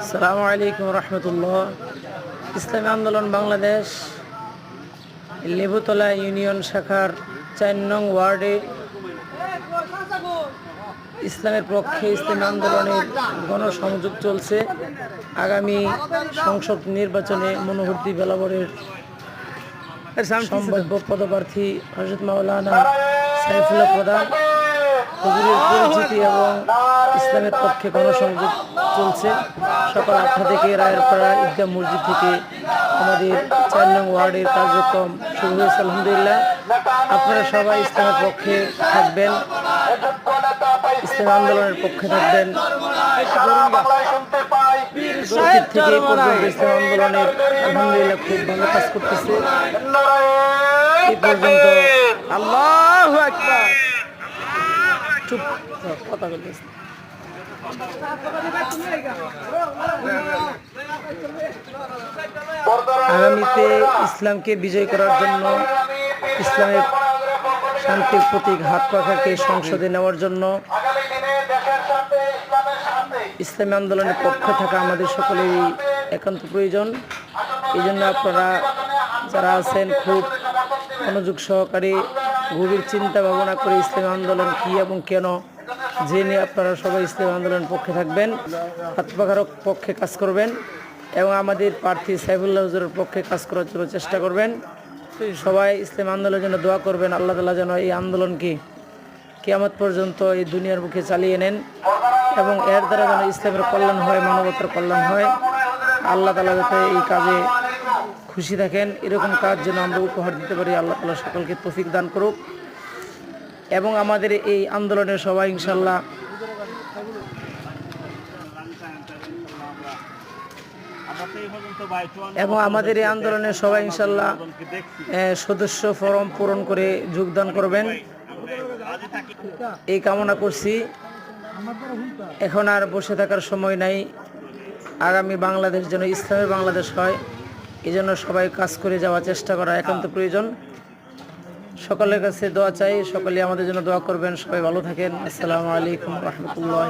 আসসালামু আলাইকুম রহমতুল্লাহ। ইসলামী আন্দোলন বাংলাদেশ, লেবুতলা ইউনিয়ন শাখার চার নং ওয়ার্ডে ইসলামের পক্ষে ইসলামী আন্দোলনের গণসংযোগ চলছে। আগামী সংসদ নির্বাচনে মনোভর্তি বেলাবরের সম্ভাব্য পদপ্রার্থী হজরত মাওলানা সাইফুল্লাহ প্রধান এবং ইসলামের পক্ষে গণসংযোগ চলছে। সকাল আটটা থেকে রায়েরপাড়া ঈদগাহ মসজিদ থেকে আমাদের চার নং ওয়ার্ডের কার্যক্রম শুরু হয়েছে, আলহামদুলিল্লাহ। আপনারা সবাই ইসলামের পক্ষে থাকবেন, ইসলাম আন্দোলনের পক্ষে থাকবেন। থেকে ইসলাম আন্দোলনের আলহামদুলিল্লাহ খুব ভালো কাজ করতেছে। আল্লাহ চুপ, কথা বলতেছে। আগামীতে ইসলামকে বিজয় করার জন্য ইসলামের শান্তির প্রতীক হাত পাখাকে সংসদে নেওয়ার জন্য ইসলামী আন্দোলনের পক্ষে থাকা আমাদের সকলেরই একান্ত প্রয়োজন। এই জন্য আপনারা যারা আছেন, খুব মনোযোগ সহকারে গভীর চিন্তা ভাবনা করে ইসলামী আন্দোলন কী এবং কেন জেনে আপনারা সবাই ইসলাম আন্দোলনের পক্ষে থাকবেন হাত পক্ষে কাজ করবেন এবং আমাদের প্রার্থী সাইফুল্লাহ হুজুরের পক্ষে কাজ করার জন্য চেষ্টা করবেন। সবাই ইসলাম আন্দোলনের জন্য দোয়া করবেন, আল্লাহ তালা যেন এই আন্দোলনকে কেয়ামত পর্যন্ত এই দুনিয়ার মুখে চালিয়ে নেন এবং এর দ্বারা যেন ইসলামের কল্যাণ হয়, মানবতার কল্যাণ হয়। আল্লাহ তালা যাতে এই কাজে খুশি থাকেন, এরকম কাজ যেন আমরা উপহার দিতে পারি, আল্লাহ তালা সকলকে তৌফিক দান করুক। এবং আমাদের এই আন্দোলনের সবাই ইনশাল্লাহ এবং আমাদের এই আন্দোলনের সবাই ইনশাল্লাহ সদস্য ফরম পূরণ করে যোগদান করবেন। এই কামনা করছি। এখন আর বসে থাকার সময় নাই। আগামী বাংলাদেশ যেন ইসলামের বাংলাদেশ হয় এই জন্য সবাই কাজ করে যাওয়ার চেষ্টা করা একান্ত প্রয়োজন। সকলের কাছে দোয়া চাই সকলে আমাদের জন্য দোয়া করবেন, সবাই ভালো থাকেন। আসসালামু আলাইকুম রহমতুল্লাহ